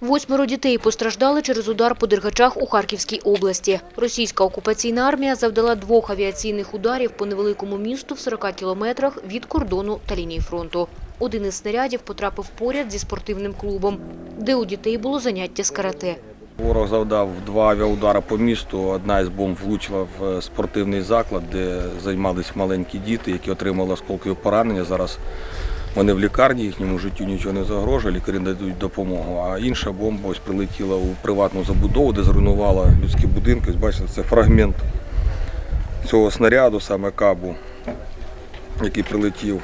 Восьмеро дітей постраждали через удар по дергачах у Харківській області. Російська окупаційна армія завдала двох авіаційних ударів по невеликому місту в 40 кілометрах від кордону та лінії фронту. Один із снарядів потрапив поряд зі спортивним клубом, де у дітей було заняття з карате. Ворог завдав два авіаудари по місту. Одна із бомб влучила в е, спортивний заклад, де займалися маленькі діти, які отримали осколкові поранення. Зараз вони в лікарні, їхньому життю нічого не загрожує, лікарі надають допомогу. А інша бомба ось прилетіла у приватну забудову, де зруйнувала людські будинки. Ось бачите, це фрагмент цього снаряду, саме кабу, який прилетів.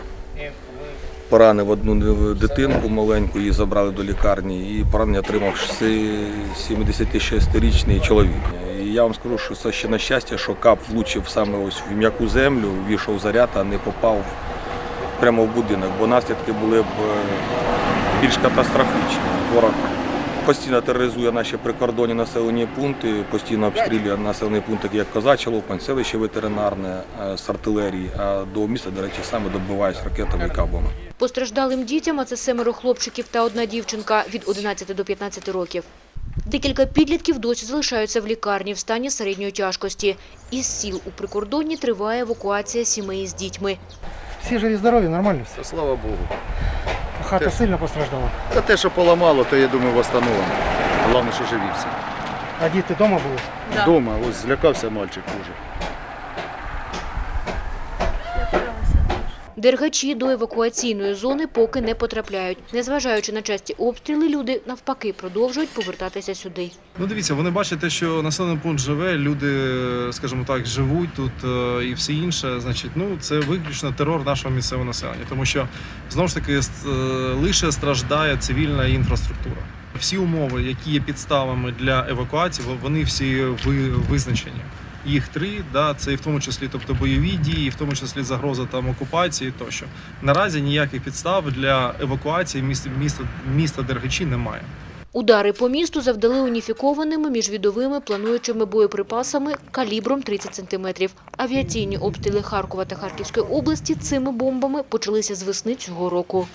Поранив одну дитинку маленьку, її забрали до лікарні, і поранення отримав шести- 76-річний чоловік. І я вам скажу, що це ще на щастя, що кап влучив саме ось в м'яку землю, війшов заряд, а не попав прямо в будинок, бо наслідки були б е, більш катастрофічні. Ворог постійно тероризує наші прикордонні населені пункти, постійно обстрілює населені пункти, як Козача Лопань, селище ветеринарне е, з артилерії, а до міста, до речі, саме добивають ракетами і кабами. Постраждалим дітям, а це семеро хлопчиків та одна дівчинка від 11 до 15 років. Декілька підлітків досі залишаються в лікарні в стані середньої тяжкості. Із сіл у прикордонні триває евакуація сімей з дітьми. Всі живі здорові, нормально все. Слава Богу. Хата сильно постраждала. Та те, що поламало, то я думаю, встановлено. Головне, що живі всі. А діти вдома були? Дома, ось злякався мальчик дуже. Дергачі до евакуаційної зони поки не потрапляють. Незважаючи на часті обстріли, люди навпаки продовжують повертатися сюди. Ну, дивіться, вони бачать те, що населений пункт живе, люди, скажімо так, живуть тут е, і все інше. Значить, ну це виключно терор нашого місцевого населення, тому що знову ж таки е, лише страждає цивільна інфраструктура. Всі умови, які є підставами для евакуації, вони всі ви- визначені. Їх три, да, це і в тому числі, тобто бойові дії, і в тому числі загроза там окупації тощо. Наразі ніяких підстав для евакуації міста міста, міста Дергачі немає. Удари по місту завдали уніфікованими міжвідовими плануючими боєприпасами калібром 30 сантиметрів. Авіаційні обстріли Харкова та Харківської області цими бомбами почалися з весни цього року.